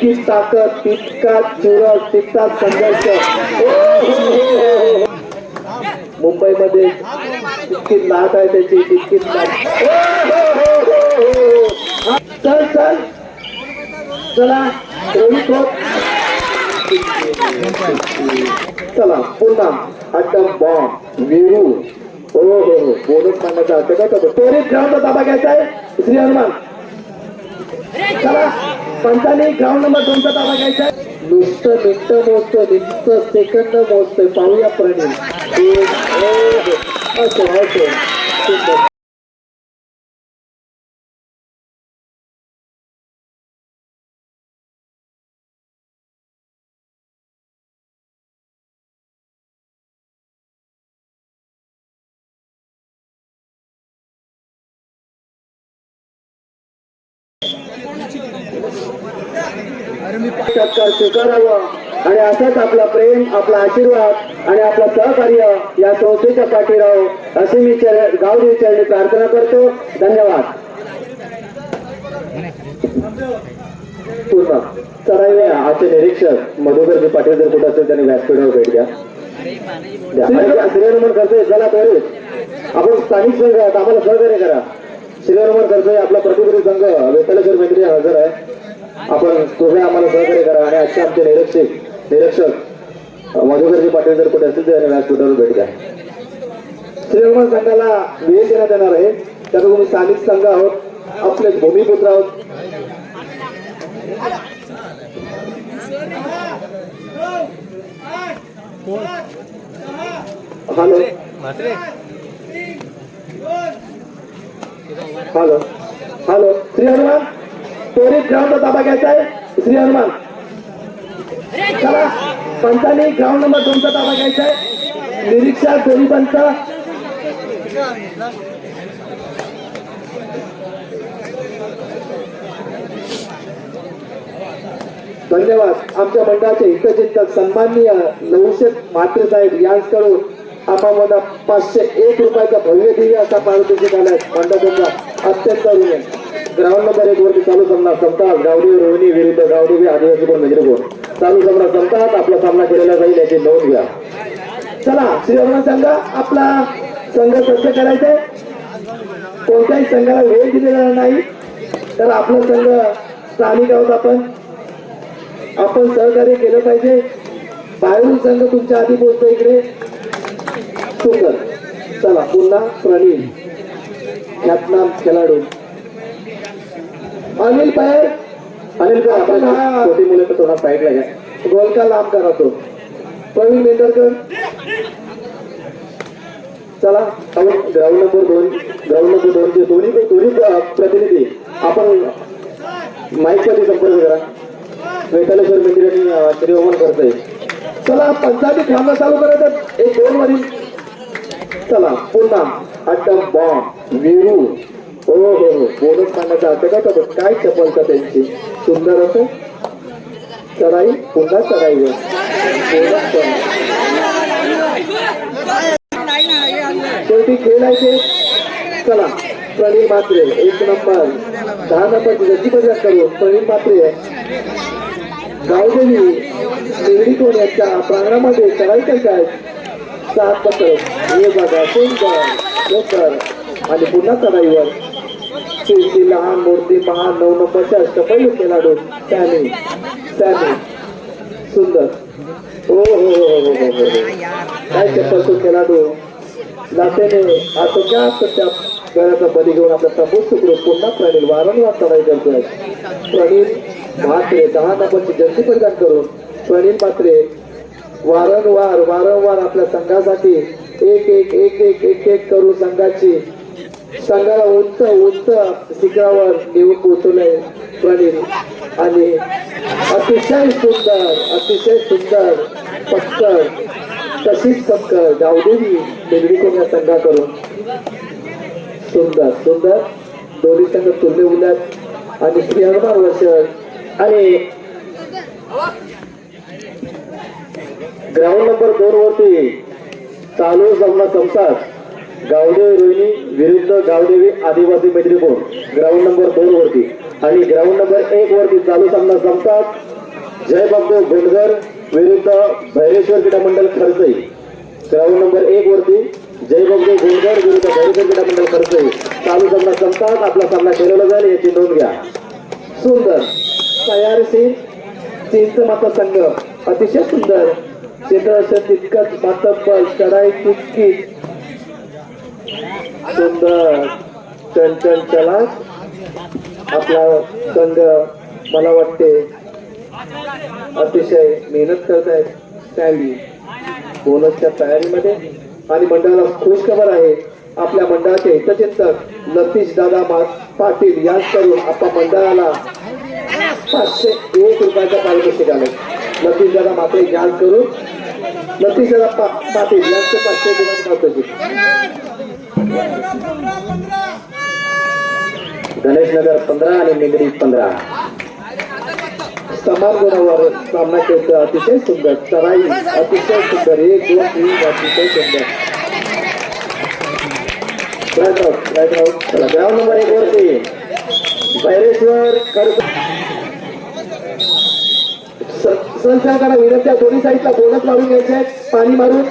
जितकी ताकद तितका चुरस तितका संघर्ष. मुंबईमध्ये तितकी लाट आहे त्याची तितकी चल चल. चला रोहित चला पुन्हा अड्डम बॉम्ब विरू हो हो हो. बोलत मानण्याचा अर्थ काय करतो त्वरित ग्राउंडचा ताबा घ्यायचा आहे श्री हनुमान. चला. पंचाने ग्राउंड नंबर दोनचा ताबा घ्यायचा नुसतं मिनिट मोजतो नुसतं सेकंद मोजतोय. पाहूया प्रणील एक, हो, हो. असो असो. सत्कार स्वीकारावा. आणि असाच आपला प्रेम आपला आशीर्वाद आणि आपला सहकार्य या संस्थेच्या पाठी राहो असे मी चर गावदेवी चरणी प्रार्थना करतो. धन्यवाद. पूर्ण चढाई आजचे निरीक्षक मधुकरजी पाटील जर कुठं असेल त्यांनी व्यासपीठावर भेट घ्या श्रीरमण करतोय चला तरी आपण स्थानिक संघ आहात आम्हाला सहकार्य करा. श्रीरमण करतोय आपला प्रतिनिधी संघ वेतालेश्वर मैत्री हजर आहे. आपण कृपया आम्हाला सहकार्य करा आणि आजचे आमचे निरीक्षक निरीक्षक मधुकरजी पाटील जर कुठे असतील तर त्यांनी व्यासपीठावर भेट द्या. श्रीरमण संघाला वेळ देण्यात येणार आहे. त्यात तुम्ही स्थानिक संघ आहोत आपले भूमिपुत्र आहोत. Hello. Hello. Hello. Shri Hanuman त्वरित ग्राउंडचा ताबा घ्यायचा आहे श्री हनुमान. चला पंचाने ग्राउंड नंबर दोनचा ताबा घ्यायचा आहे. निरीक्षक दोन्ही पंच. धन्यवाद. आमच्या मंडळाचे हितचिंतक सन्माननीय नऊशे मात्र साहेब यांकडून आम्हाला पाचशे एक रुपयाचा भव्य दिव्य असा पारितोषिक आलाय. मंडळाचा अत्यंत ऋण ग्राउंड नंबर एक वरती चालू सामना संपतात. गावडी रोहिणी विरुद्ध गावडी आदिवासी म्हणजे कोण? मेजरकोण चालू सामना संपतात. आपला सामना केलेला जाईल याची नोंद घ्या. चला श्रीरमण संघ आपला संघ स्वच्छ करायचा कोणत्याही संघाला वेळ दिलेला नाही. तर आपला संघ स्थानिक आहोत आपण. आपण सहकार्य केलं पाहिजे. बाहेरून संघ तुमच्या आधी पोहोचतो इकडे. सुंदर चला पुन्हा प्रवीण. ख्यातनाम खेळाडू. अनिल भाई अनिल पायर आपण छोटी मुले तर थोडा साईडला घ्या. गोलका लांब करा तो. प्रवीण मेंढरकर चला आपण ग्राउंड नंबर दोन ग्राउंड नंबर दोनचे दोन्ही दोन्ही प्रतिनिधी आपण माईकमध्ये संपर्क करा. वेतालेश्वर मंदिरांनी श्रीहोमन करतोय. चला पंचायती थांबा चालू करायचं एक दोन वारी चला पुन्हा अड्डम बॉम्ब विरू हो हो हो. बोलत मानण्याचा अर्थ काय तर काय चपलता त्यांची? सुंदर असं? चढाई? पुन्हा चढाईवर बोनस पण शेवटी खेळायचे चला प्रवीण मात्रे एक नंबर. दहा नंबर जशी बजा करू. प्रवीण मात्रे गावदेवी निगडीतून यांच्या प्रांगणामध्ये चढाई काय सात पत्र. हे बघा सुंदर सुंदर. आणि पुन्हा चढाईवर. शेवटी लहान मूर्ती महान नऊ नऊ पचास पहिले खेळाडू सॅमी त्याने सुंदर. हो हो हो हो हो हो हो. काय चप्पल तो? खेळाडू लाटेने आटोक्यात त्या गळ्याचा बली घेऊन आपला तंबू सुकरून पुन्हा प्रणील वारंवार चढाई करतोय. प्रणील म्हात्रे दहा नंबरची जर्सी प्रदान करून प्रणील म्हात्रे वारंवार वारंवार आपल्या संघासाठी एक एक एक एक एक एक करून संघाची संघाला उंच उंच शिखरावर नेऊन पोहोचवलंय प्रणील आणि अतिशय सुंदर अतिशय सुंदर पक्कर तशीच पक्कर गावदेवी बेगडीकोण या संघाकडून. सुंदर सुंदर. दोन्ही संघ तुल्य उलट. आणि श्री हनुमान वर्ष आणि ग्राउंड नंबर दोन वरती चालू सामना संपतात. गावदेवी रोहिणी विरुद्ध गावदेवी आदिवासी मैत्री कोण? ग्राउंड नंबर दोन वरती. आणि ग्राउंड नंबर एक वरती चालू सामना संपतात. जय बाबू गोंडगर विरुद्ध भैरेश्वर क्रीडा मंडळ खर्चई ग्राउंड नंबर एक वरती जय बाबू गोंडगर विरुद्ध भैरेश्वर क्रीडा मंडळ खर्चई चालू सामना संपतात. आपला सामना खेळवला जाईल याची नोंद घ्या. सुंदर तयार सीन सिंहचं माता संघ. अतिशय सुंदर. क्षेत्र तितकंच. मातब्बल चढाई तितकीच सुंदर चंचल चला आपला संघ मला वाटते अतिशय मेहनत करत आहेत त्यावेळी बोनसच्या तयारीमध्ये. आणि मंडळाला खुश खबर आहे. आपल्या मंडळाचे हितचिंतक लतीश दादा पाटील याच करून आपल्या मंडळाला पाचशे एक रुपयाचा पारितोषिक आलं. लतीश दादा मात्र याद करून लतीश दादा पाटील यांचं पाचशे रुपयाचं पारितोषिक. गणेश नगर पंधरा. आणि निगडी पंधरा. समान गुणावर सामना खेळतो अतिशय सुंदर चराई अतिशय सुंदर एक दोन तीन अतिशय सुंदर. ग्राउंड नंबर एक वरती. भैरेश्वर खर्च संचालकाला विनंती दोन्ही साईडला बोनस मारून घ्यायचे पाणी मारून.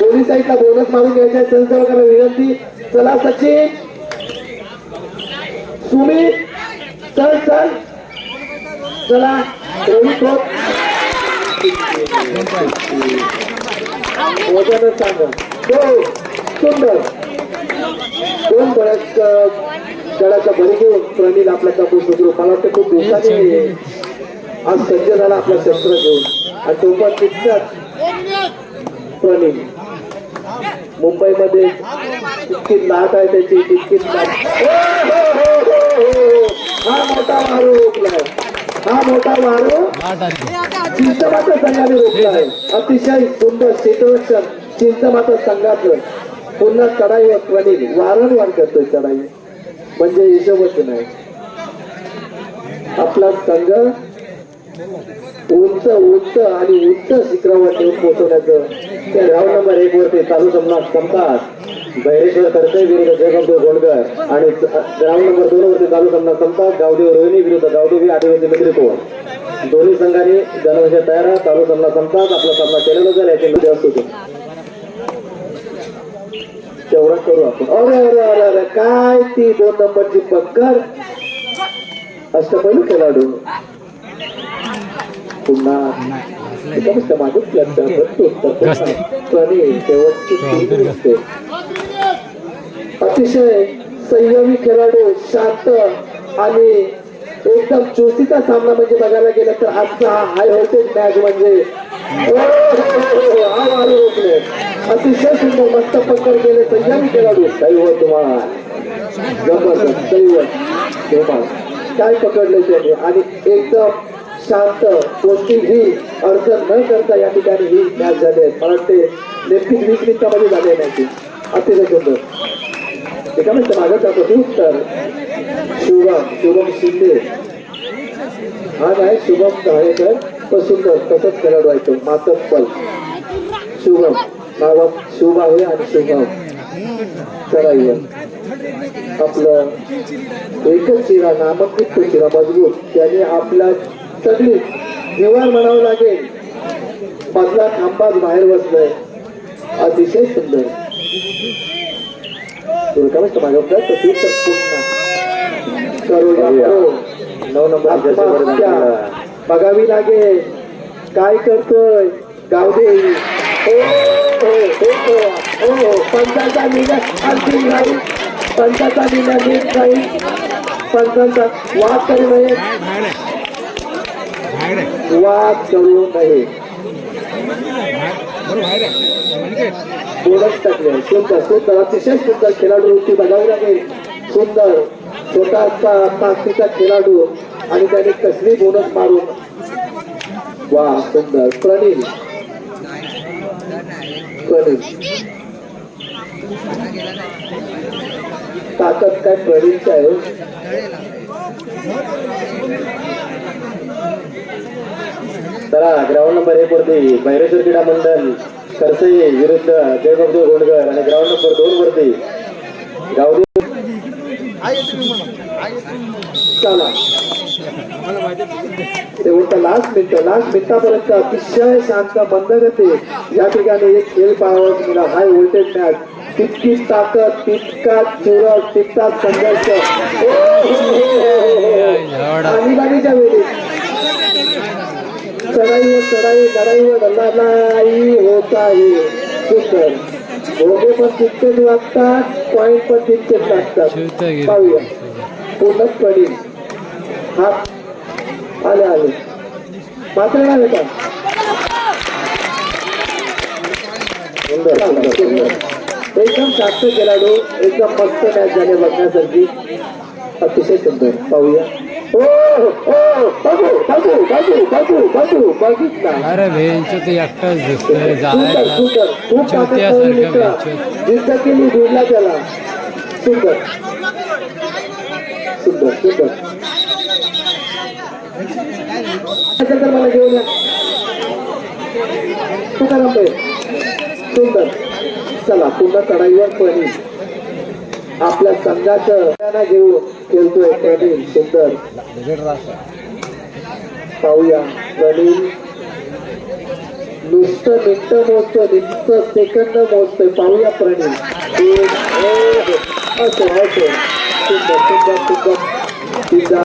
दोन्ही साईडला बोनस मारून घ्यायचे संचालकाला विनंती. चला सचिन. सुमित चल चल. चला रोहित होत वजनच सांगा. हो सुंदर. दोन बळ्याच्या गळाच्या बळी घेऊन प्रणील आपल्या कापूर सुधरू मला वाटतं खूप दिवसांनी आज सज्ज झाला आपला शस्त्र घेऊन. आणि तो पण तितकाच प्रणील मुंबईमध्ये तितकी लाट आहे त्याची तितकी हा मोठा मारू रोखलाय हा मोठा वारू चिंचमाता संघाने रोखलाय अतिशय सुंदर क्षेत्ररक्षण चिंचमाता संघातलं. पुन्हा चढाईवर प्रणील वारंवार करतोय चढाई. म्हणजे हिशोबच नाही. आपला संघ उंच उंच आणि उंच शिखरावर ठेवून पोहोचवण्याचं त्या ग्राउंड नंबर एक वरती चालू सामना संपास भैरेश्वर खर्चे विरुद्ध जयगंपूर गोंडकर आणि ग्राउंड नंबर दोन वरती चालू सामना संपास गावदेव रोहिणी विरुद्ध गावदेवी आदिवासी मित्रिकोण दोन्ही संघाने जनवशा तयार आहे. चालू सामना संपास आपला सामना केलेला जाईल याची मध्ये असतो तेवढा करू आपण. अरे अरे अरे अरे काय ती दोन नंबरची पक्कर अष्टपैलू खेळाडू. पुन्हा असते अतिशय संयमी खेळाडू शांत आणि एकदम चुरशीचा सामना म्हणजे बघायला गेलं तर आजचा हा हाय व्होल्टेज मॅच म्हणजे हो, हो, हो, हा अतिशय सुंदर मस्त पकड गेले संयमी खेळाडू. दैवत तुम्हाला जबरदस्त धुमाळ. काय पकडले त्याने? आणि एकदम शांत कोणतीही अडचण न करता या ठिकाणी ही मॅच झाली आहे. मला वाटते नेमकीच वीस मिनिटामध्ये झाली आहे मॅच अतिशय सुंदर. एका मिनिट मागत प्रतिउत्तर शुभम शुभम शिंदे. हा नाही शुभम धाळेकर तो सुंदर तसंच खेळाडू आहे तो मातक पल शुभम नावात शुभ आहे आणि शुभम. चढाईवर आपलं एकच चिरा नामांकित चिरा. मजबूत त्याने आपला सगळी निवार म्हणावं लागेल. मधला खांबाच बाहेर बसलाय. अतिशय सुंदर. तुला काय मागं तर तू तर हो. आत्महत्या. बघावी लागेल. काय करतोय? गावदेवी. हो हो हो हो. हो पंचाचा निर्णय अंतिम राहील पंचाचा नीट राहील पंचांचा वाद करू नये वाद करू नये. बोनस टाकले. सुंदर सुंदर अतिशय सुंदर खेळाडू होती बघावी लागेल. सुंदर छोटासा ताकदीचा खेळाडू आणि त्याने कसली बोनस मारून. वा सुंदर. प्रणील. प्रणील. ताकद काय प्रणीलची आहे? चला ग्राउंड नंबर एक वरती भैरेश्वर क्रीडा मंडळ खर्चई विरुद्ध जयबाबदेव गोंडकर आणि ग्राउंड नंबर दोन वरती गावदेव चला. शेवटचा लास्ट मिनिट लास्ट मिनिटापर्यंत अतिशय शांत मंदगती या ठिकाणी एक खेळ पाहावा मिळाला हाय व्होल्टेज मॅच तितकी ताकद तितका चुरस तितका संघर्ष. हो, हो, हो. आणीबाणीच्या वेळी चढाईवर चढाई लढाईवर लढाई होत भोगे पण तितकेच वागतात पॉईंट पण तितकेच लागतात पाहूया. पूर्णपणे हा. आले आले. पातळ आहे का? एकदम शास्त्र खेळाडू एकदम मस्त मॅच झाले बघण्यासारखी. अतिशय सुंदर. पाहूया. अरे भेंचो ते एकटाच दिसतोय बेंच. जिद्द केली जोडला त्याला. सुंदर सुंदर सुंदर मला घेऊन या तुकाराम भाई सुंदर. चला पुन्हा चढाईवर पणी आपल्या संघाचं घेऊन खेळतोय. प्रवीण सुंदर पाहूया. प्रवीण नुसतं मिनिटं मोजतोय नुसतं सेकंद मोजतोय पाहूया प्रणील असो असो. सुंदर सुंदर सुंदर.